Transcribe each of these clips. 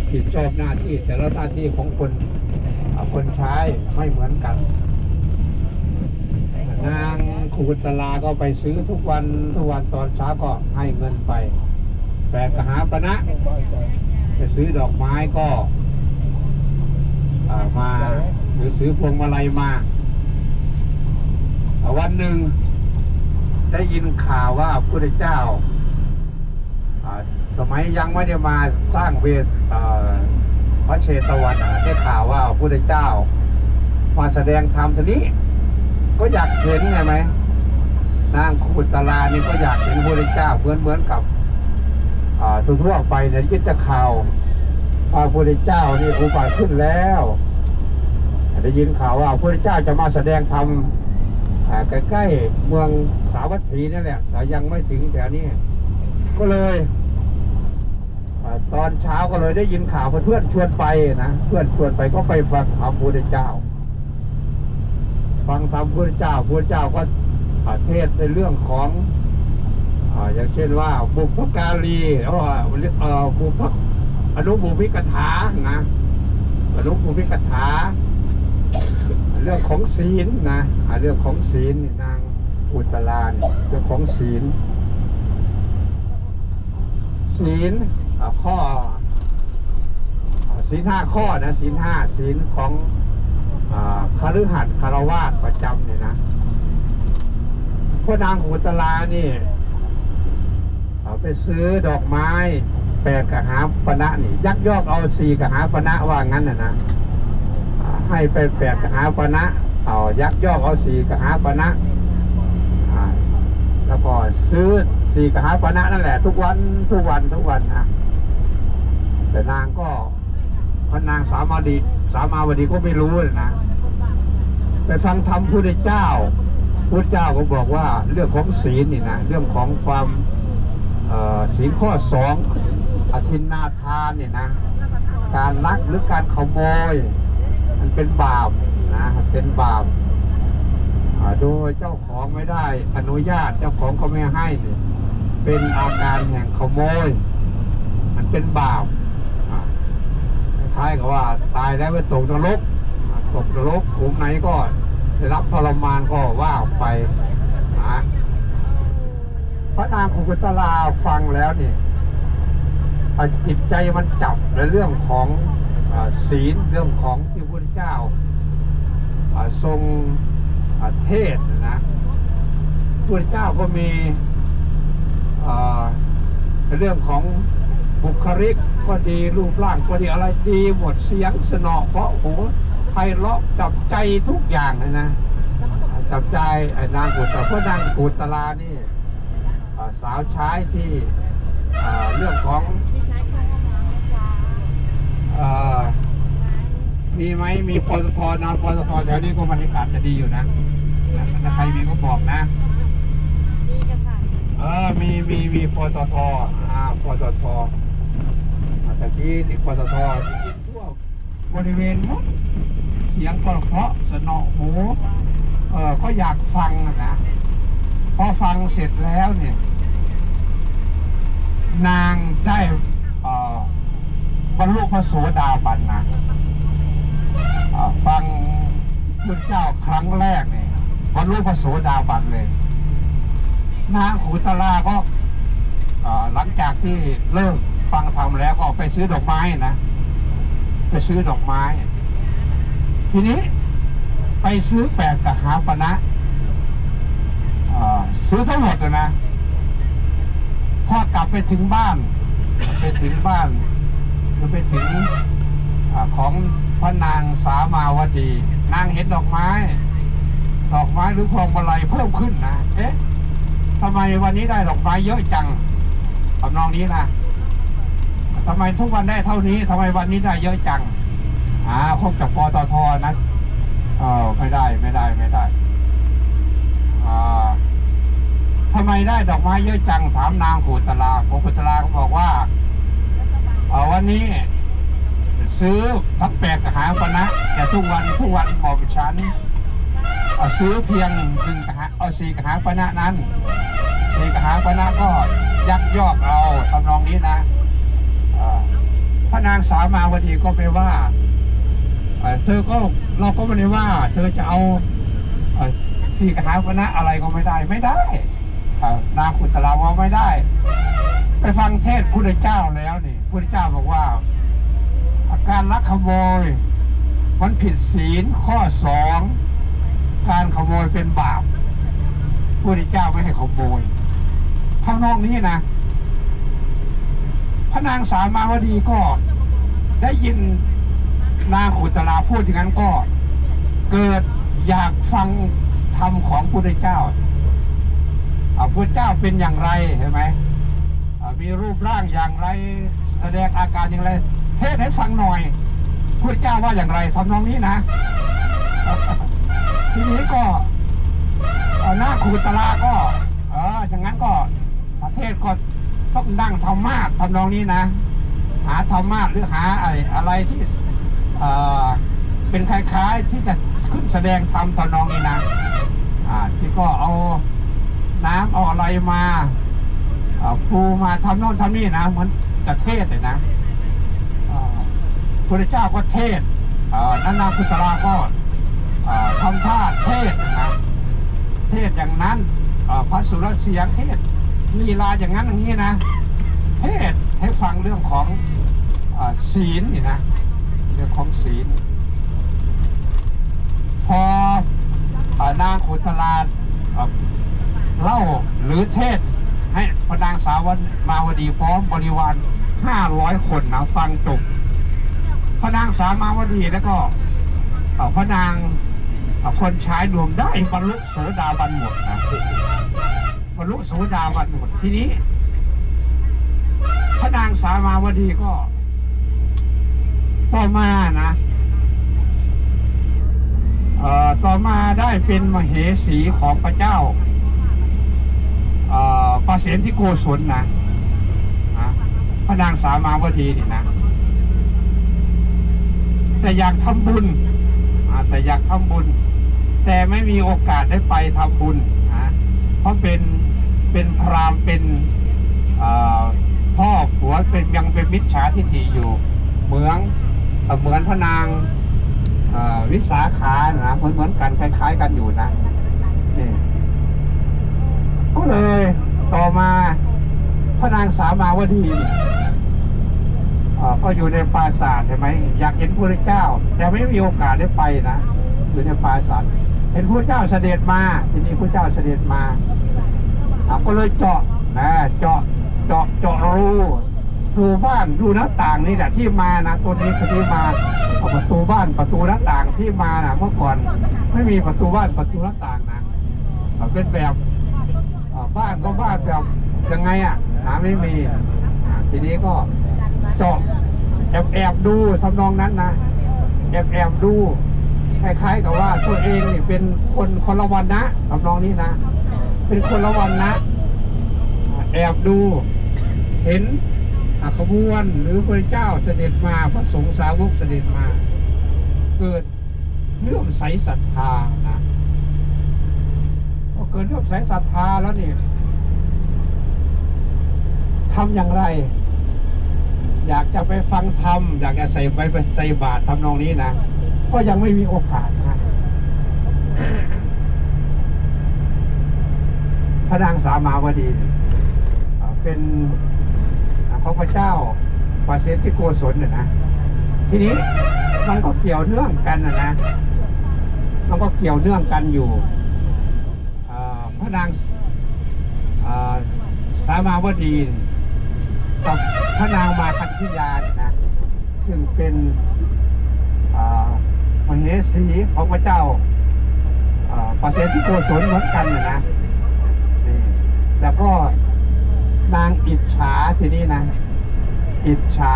รับผิดชอบหน้าที่ แต่ละหน้าที่ของคนอ่าคนใช้ไม่เหมือนกัน นางคูตลาก็ไปซื้อทุกวันทุกวันตอนเช้าก็ให้เงินไปแบกกหาปณะไปซื้อดอกไม้ก็อ่ามาหรือซื้อพวงมาลัยมา วันหนึ่งได้ยินข่าวว่าพระเจ้าอ่า สมัยยังไม่ได้มาสร้างเวทพระเชตวันได้ข่าวว่าพระพุทธเจ้า มาแสดงธรรมทีนี้ ก็อยากเห็นไงไหมนางขุตลานี่ก็อยากเห็นพระพุทธเจ้าเหมือนเหมือนกับอ่าทั่วไปเนี่ยยึดจะข่าวพระพุทธเจ้านี่อุบัติขึ้นแล้วได้ยินข่าวว่าพระพุทธเจ้าจะมาแสดงธรรมใกล้ๆเมืองสาวัตถีนี่นแหละแต่ยังไม่ถึงแถวนี้ ก็เลย ตอนเช้าก็เลยได้ยินข่าวเพื่อนๆชวนไปนะเพื่อนชวนไปก็ไปฟังธรรมพุทธเจ้า ฟังธรรมพุทธเจ้าพุทธเจ้าก็อ่าเทศในเรื่องของอย่างเช่นว่าบุพการีหรือว่าเอ่อบุพอนุบุพิกถานะอนุบุพิกถา เรื่องของศีลนะเรื่องของศีลนนางอุตลานเรื่องของศีลศีล ข้อศีลห้าข้อนะศีลห้าศีลของอคฤหัสถ์คารวาสประจำเนี่ยนะพระนางอุตลานี่เอาไปซื้อดอกไม้แปดกะหาปณะนี่ ยักยอกเอาสี่กหาปณะว่างั้นนะนะให้ไปแปดกะหาปณะเอายักยอกเอาสี่กหาปณะแล้วพอซื้อสี่กหาปณะนั่นแหละ ทุกวันทุกวันทุกวันนะ แต่นางก็พระนางสามาวดีสามาวดีก็ไม่รู้เลยนะ ไปฟังธรรมพุทธเจ้าพุทธเจ้าก็บอกว่าเรื่องของศีลนี่นะเรื่องของความศีลข้อสองอธินนาทานเนี่ยนะ การลักหรือการขโมย มันเป็นบาปนะมันเป็นบาปโดยเจ้าของไม่ได้อนุญาตเจ้าของก็ไม่ให้ เป็นอาการแห่งขโมย มันเป็นบาป ล้ายๆกับว่าตายแล้วไปตกนรกตกนรกขุมไหนก็ได้รับทรมานก็ว่าไปนะพระนางคุกุตลาฟังแล้วนี่จิตใจมันจับในเรื่องของศีลเรื่องของที่พระพุทธเจ้าทรงเทศนะพระพุทธเจ้าก็มีเรื่องของบุคลิก ก็ดีรูปร่างก็ดีอะไรดีหมดเสียงสนอเพราะหูไพเราะจับใจทุกอย่างเลยนะอ่าจับใจไอ้นางกุตตะเพราะนางกุตลานี่อ่าสาวใช้ที่อ่าเรื่องของเอ่อมีไหมมีปตทนอนปตทแถวนี้ก็บรรยากาศจะดีอยู่นะถ้าใครมีก็บอกนะมีจ้ะค่ะเออมีมีมีปตทอ่าปตทอ่า แต่ที่ติดปตททั่วบริเวณหมดเสียงก็เพาะสนอหูเออก็อยากฟังอะนะพอฟังเสร็จแล้วเนี่ย นางได้บรรลุพระโสดาบันนะอ่าฟังพุทธเจ้าครั้งแรกเนี่ยบรรลุพระโสดาบันเลยนางขุตลาก็หลังจากที่เลิก ฟังธรรมแล้วก็ไปซื้อดอกไม้นะไปซื้อดอกไม้ ทีนี้ไปซื้อแปดกหาปณะอ่าซื้อทั้งหมดเลยนะพอกลับไปถึงบ้าน ไปถึงบ้านหรือไปถึงอของพระนางสามาวดี นางเห็นดอกไม้ ดอกไม้หรือพวงมาลัยเพิ่มขึ้นนะเอ๊ะทำไมวันนี้ได้ดอกไม้เยอะจังทำนองนี้นะ ทำไมทุกวันได้เท่านี้ทำไมวันนี้ได้เยอะจังอ่าพบจากปตทนะเออไม่ได้ไม่ได้ไม่ได้อ่าทำไมได้ดอกไม้เยอะจังถามนางขุตลาผมขุตลาก็บอกว่าเอ่อวันนี้ ซื้อทักแปลกกับหาปณะแต่ทุกวันทุกวันหอมฉันเอ่อซื้อเพียงหนึ่งกหาเอาสี่กหาปณะนั้นสี่กหาปณะก็ยักยอกเราทำนองนี้นะ พระนางสาวมาวดีก็ไปว่าเธอก็เราก็ไม่ได้ว่า เธอจะเอาสี่กหาปณะอะไรก็ไม่ได้ไม่ได้นางขุตลาว่าไม่ได้ ไปฟังเทศพุทธเจ้าแล้วนี่พุทธเจ้าบอกว่า อาการลักขโมย มันผิดศีลข้อสองการขโมยเป็นบาปพุทธเจ้าไม่ให้ขโมยทำนองนี้นะ พระนางสามาวดีก็ได้ยินนางขุตลาพูดอย่างนั้นก็ เกิดอยากฟังธรรมของพุทธเจ้าอ่าพุทธเจ้าเป็นอย่างไรเห็นไหมมีรูปร่างอย่างไร แสดงอาการอย่างไร เทศให้ฟังหน่อยพุทธเจ้าว่าอย่างไรทำนองนี้นะ ทีนี้ก็หน้าขุตลาก็ เอออย่างนั้นก็ประเทศก็ ต้องดังธรรมาสทำนองนี้นะ หาธรรมาสหรือหาอะไรอะไรที่เป็นคล้ายๆที่จะขึ้นแสดงธรรมทำนองนี้นะที่ก็เอาน้ำเอาอะไรมาปูมาทำโน่นทำนี่นะเหมือนจะเทศเลยนะพระเจ้าก็เทศอ่านันนาคุตลาก็อ่าทำท่าเทศนะเทศอย่างนั้นพระสุรเสียงเทศ ลีลาอย่างนั้นอย่างนี้นะ เทศให้ฟังเรื่องของอศีลนี่นะ เรื่องของศีล พออนางขุตลาเล่าหรือเทศให้พระนางสาวมาวดีพร้อมบริวารห้าร้อยคนนะฟังจบพระนางสาวมาวดีแล้วก็พระนางคนใช้รวมได้บรรลุโสดาบันหมดนะ รรลุโสดาบันหมดทีนี้ พระนางสามาวดีก็ต่อมานะเอ่อต่อมาได้เป็นมเหสีของพระเจ้าเอ่อประเสนที่โกศลนะพระนางสามาวดีนี่นะ แต่อยากทำบุญแต่อยากทำบุญ แต่ไม่มีโอกาสได้ไปทำบุญนะเพราะเป็น เป็นพรามเป็นพ่อผัวเป็นยังเป็นมิจฉาทิฏฐิอยู่ เหมือนเหมือนพระนางวิสาขานะเหมือนเหมือนกันคล้าย ๆ กันอยู่นะนี่ก็เลยต่อมาพระนางสามาวดีก็อยู่ในปราสาทใช่ไหมอยากเห็นพระเจ้า แต่ไม่มีโอกาสได้ไปนะอยู่ในปราสาทเห็นพระเจ้าเสด็จมา ทีนี้พระเจ้าเสด็จมา อะก็เลยเจาะนะเจาะเจาะเจาะรูดูบ้านดูหน้าต่างนี่แหละที่มานะตัวนี้คือที่มาประตูบ้านประตูหน้าต่างที่มานะเมื่อก่อนไม่มีประตูบ้านประตูหน้าต่างนะเป็นแบบบ้านก็บ้านแบบยังไงอะหาไม่มีทีนี้ก็เจาะแอบแอบดูทำนองนั้นนะแอบแอบดูคล้ายๆกับว่าตัวเองนี่เป็นคนคนละวันนะทำนองนี้นะ เป็นคนละวันนะแอบดู เห็นขบวนหรือพระเจ้าเสด็จมาพระสงฆ์สาวกเสด็จมา เกิดเลื่อมใสศรัทธานะพอเกิดเลื่อมใสศรัทธาแล้วนี่ทำอย่างไร อยากจะไปฟังธรรมอยากจะใส่ไปใส่บาตรทำนองนี้นะก็ยังไม่มีโอกาสนะ พระนางสามาวดีเป็นของพระเจ้าปราเสนที่โกศลเนี่ยนะทีนี้มันก็เกี่ยวเนื่องกันนะนะมันก็เกี่ยวเนื่องกันอยู่พระนางอ่าสามาวดีกับพระนางมาคันธิยาเนี่ยนะซึ่งเป็นมเหสีของพระเจ้าอ่าปาเสนที่โกศลเหมือนกันนะนะ แล้วก็นางอิจฉาทีนี้นะ อิจฉา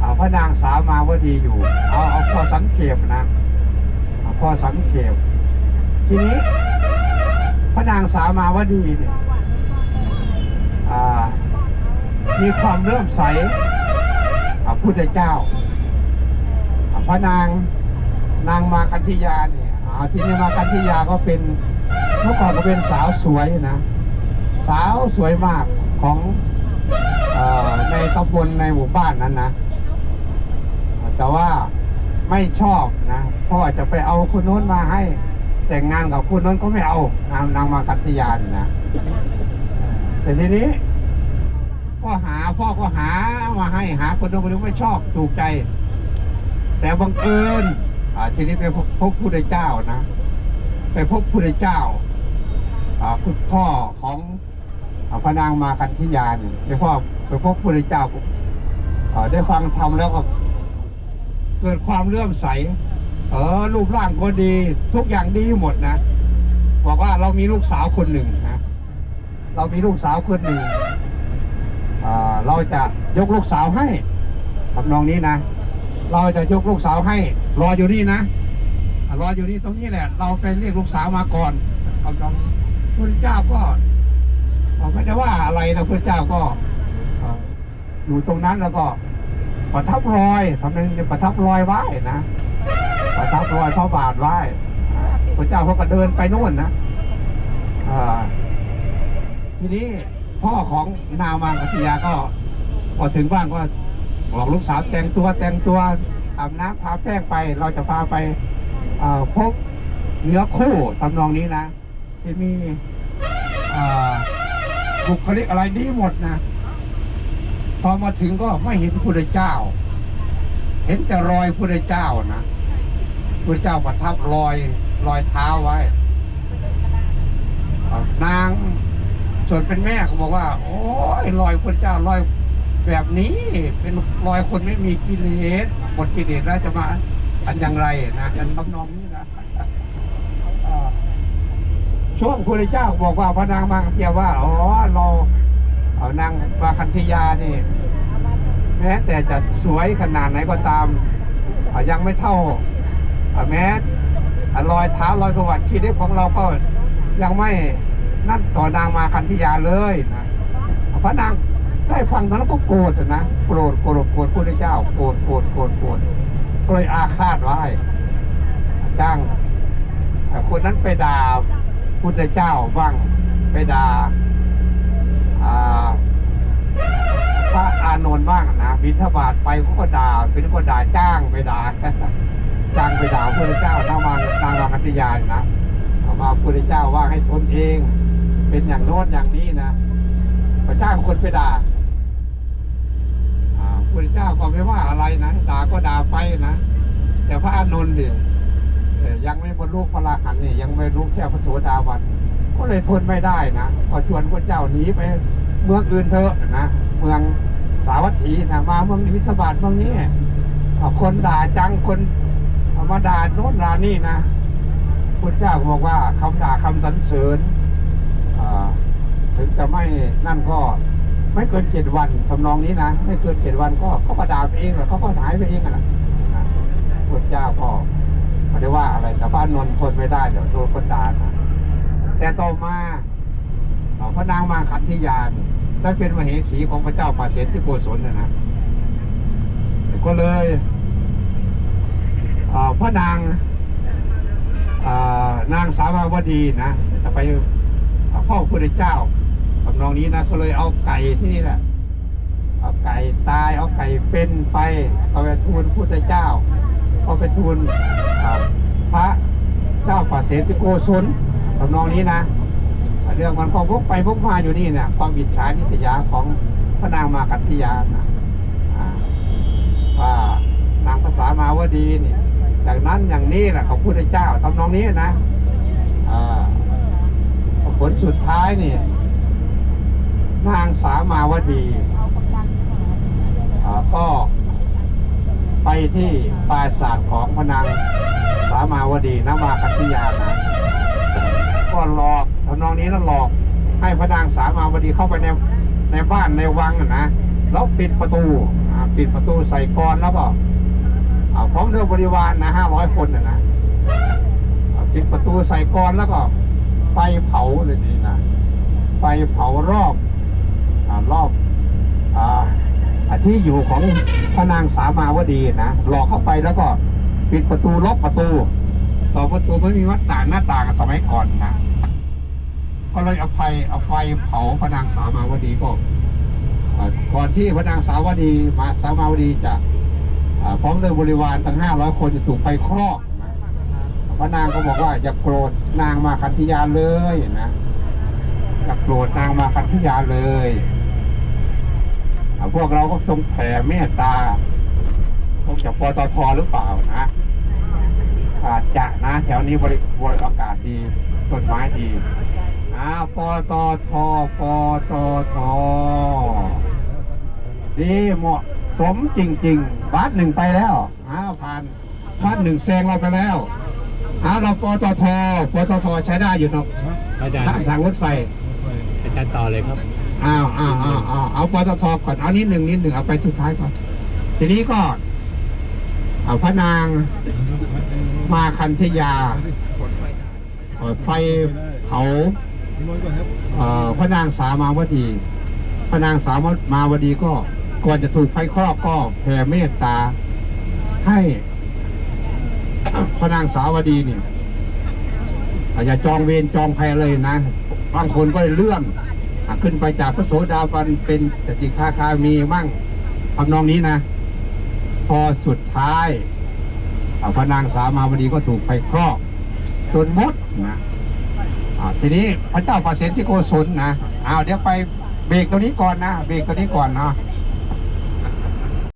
อ่าพระนางสาวมาวดีอยู่ เอาเอาพอสังเขปนะเอาพอสังเขปทีนี้ พระนางสาวมาวดีเนี่ยมีความเริ่มใสอ่าพุทธเจ้า พระนางนางมาคันธิยาเนี่ยอ่าทีนี้มาคันธิยาก็เป็นเมื่อก่อนก็เป็นสาวสวยนะ สาวสวยมากของอในตำบลในหมู่บ้านนั้นนะ แต่ว่าไม่ชอบนะพ่อจะไปเอาคนโน้นมาให้ แต่งงานกับคนโน้นก็ไม่เอานางนางมาคัตยานนะแต่ทีนี้พ่อหาพ่อก็หามาให้หาคนโน้นคนนี้ไม่ชอบถูกใจ แต่บังเอิญทีนี้ไปพบพบผู้ใดเจ้านะ ไปพบผู้ใดเจ้าคุณพ่อของ พระนางมาคันธิยาเนี่ยไปพ่อไปพบผู้ใดเจ้าอ่าได้ฟังธรรมแล้วก็เกิดความเลื่อมใส เออรูปร่างก็ดี ทุกอย่างดีหมดนะ บอกว่าเรามีลูกสาวคนหนึ่งนะ เรามีลูกสาวคนหนึ่งอ่าเราจะยกลูกสาวให้ทำนองนี้นะ เราจะยกลูกสาวให้ รออยู่นี่นะ รออยู่นี่ตรงนี้แหละ เราไปเรียกลูกสาวมาก่อนทำนองพระเจ้าก็ ไม่ได้ว่าอะไรนะพระเจ้าก็อยู่ตรงนั้นแล้วก็ประทับรอยทำนึงจะประทับรอยไหว้นะประทับรอยพระบาทไหว้พระเจ้าเขาก็เดินไปโน่นนะอทีนี้พ่อของนางมางกัตยาก็พอถึงบ้านก็บอกลูกสาวแต่งตัวแต่งตัวอาบน้ำทาแป้งไป เราจะพาไปพบเนื้อคู่ทำนองนี้นะที่มีอ่า บุคลิกอะไรดีหมดนะ พอมาถึงก็ไม่เห็นพระเจ้า เห็นแต่รอยพระเจ้านะพระเจ้าประทับรอยรอยเท้าไว้ นางส่วนเป็นแม่ก็บอกว่า โอ้ยรอยพระเจ้ารอยแบบนี้เป็นรอยคนไม่มีกิเลสหมดกิเลสแล้วจะมาอันอย่างไรนะอันทำนองนี้นะอ่า ช่วงพระพุทธเจ้าบอกว่าพระนางมาเทียว่าอ๋อเราเอานางมาคันธยานี่แม้แต่จะสวยขนาดไหนก็ตามยังไม่เท่าแม้รอยเท้ารอยประวัติชีวิตของเราก็ยังไม่นั่นต่อนางมาคันธยาเลยนะพระนางได้ฟังตอนนั้นก็โกรธนะโกรธโกรธโกรธพระเจ้าโกรธโกรธโกรธโกรธก็เลยอาฆาตไว้จ้างคนนั้นไปด่า พุทธเจ้าบ้างไปด่าอ่าพระอานนท์บ้างนะบิณฑบาตไปเขาก็ด่าเป็นก็ด่าจ้างไปด่าจ้างไปด่าพระเจ้านามานางวางัตยานนะเอามาพระเจ้าว่าให้ตนเอง เป็นอย่างโน้นอย่างนี้นะพระเจ้างคนไปด่าอ่าพระเจ้าก็ไม่ว่าอะไรนะด่าก็ด่าไปนะแต่พระอานนท์เนี่ย ยังไม่บรรลุพระอรหันต์เนี่ยยังไม่รู้แค่พระโสดาบันก็เลยทนไม่ได้นะก็ชวนพระเจ้าหนีไปเมืองอื่นเถอะนะเมืองสาวัตถีนะมาเมืองนิวิตบาทเมืองนี้คนด่าจังคนเอามาด่าโน้นด่านี่นะพุทธเจ้าบอกว่าคำด่าคำสรรเสริญถึงจะไม่นั่นก็ไม่เกินเจ็ดวันทำนองนี้นะไม่เกินเจ็ดวันก็เขาก็ด่าไปเองแหละเขาก็หายไปเองอะนะนะพุทธเจ้าก็ ไม่ได้ว่าอะไรแต่พระอานนท์ทนไม่ได้เดี๋ยวโดนคนด่านะแต่ต่อมาพระนางมาขันธิยานี่ได้เป็นมเหสีของพระเจ้าป่าเสนที่โกศลนะนะก็เลยพระนางอ่านางสาวาวดีนะจะไปเฝ้าพระเจ้าทำนองนี้นะก็เลยเอาไก่ที่นี่แหละเอาไก่ตายเอาไก่เป็นไปเอาไปทูลพระเจ้า เอาไปทูลอ่าพระเจ้าป่าเสนที่โกศลทำนองนี้นะ เรื่องมันก็พกไปพกมาอยู่นี่เนี่ยความบิดฉานิสยาของพระนางมากัตติยานะอ่าว่านางภาษามาวดีนี่จากนั้นอย่างนี้แหละของพุทธเจ้าทำนองนี้นะอ่าผลสุดท้ายนี่ นางสามาวดีอ่าก็ ไปที่ปราสาทของพระนางสามาวดีนมากัตติยานะก็หลอกทำนองนี้แล้วหลอกให้พระนางสามาวดีเข้าไปในในบ้านในวังน่ะนะแล้วปิดประตูปิดประตูใส่กรอนแล้วก็เอาพร้อมด้วยบริวารนะห้าร้อยคนน่ะนะปิดประตูใส่กรอนแล้วก็ไฟเผาเลยนี่นะไฟเผารอบอรอบอ่า ที่อยู่ของพระนางสามาวดีนะหลอกเข้าไปแล้วก็ปิดประตูล็อกประตูต่อประตูไม่มีวัดต่างหน้าต่างสมัยก่อนนะก็เลยเอาไฟเอาไฟเผาพระนางสามาวดีก่อก่อนที่พระนางสาวดีมาสามาวดีจะพร้อมด้วยบริวารตั้งห้าร้อยคนจะถูกไฟคลอกพระนางก็บอกว่าอย่าโกรธนางมาคันธยาเลยนะอย่าโกรธนางมาคันธยาเลย พวกเราก็ทรงแผ่เมตตาคงจะปตทหรือเปล่านะอาจจะนะแถวนี้บริบริอากาศดีต้นไม้ดีอ่าปตทปตทดีเหมาะสมจริง ๆบัสหนึ่งไปแล้วอ้าวผ่านบัสหนึ่งแซงเราไปแล้วอ้าวเราปตทปตทใช้ได้อยู่เนาะอาจารย์ทางทางรถไฟอาจารย์ต่อเลยครับ อ้าวอ้าวอ้าวอ้าวเอาปตทก่อนเอานิดหนึ่งนิดหนึ่งเอาไปสุดท้ายก่อน ทีนี้ก็เอาพระนาง มาคันธยาเอ่อไฟเผาเอ่อพระนางสามาวดี พระนางสามาวดีก็ก่อนจะถูกไฟคลอกก็แผ่เมตตา ให้พระนางสาวดีนี่อย่าจองเวรจองภัยเลยนะบางคนก็เลื่อน ขึ้นไปจากพระโสดาบันเป็นสติคาคามีมั่งทำนองนี้นะ พอสุดท้ายอะพระนางสามาวดีก็ถูกไฟคลอกจนมดนะทีนี้พระเจ้าประเสนที่โกศลนะเอาเดี๋ยวไปเบรกตัวนี้ก่อนนะ เบรกตัวนี้ก่อนนะ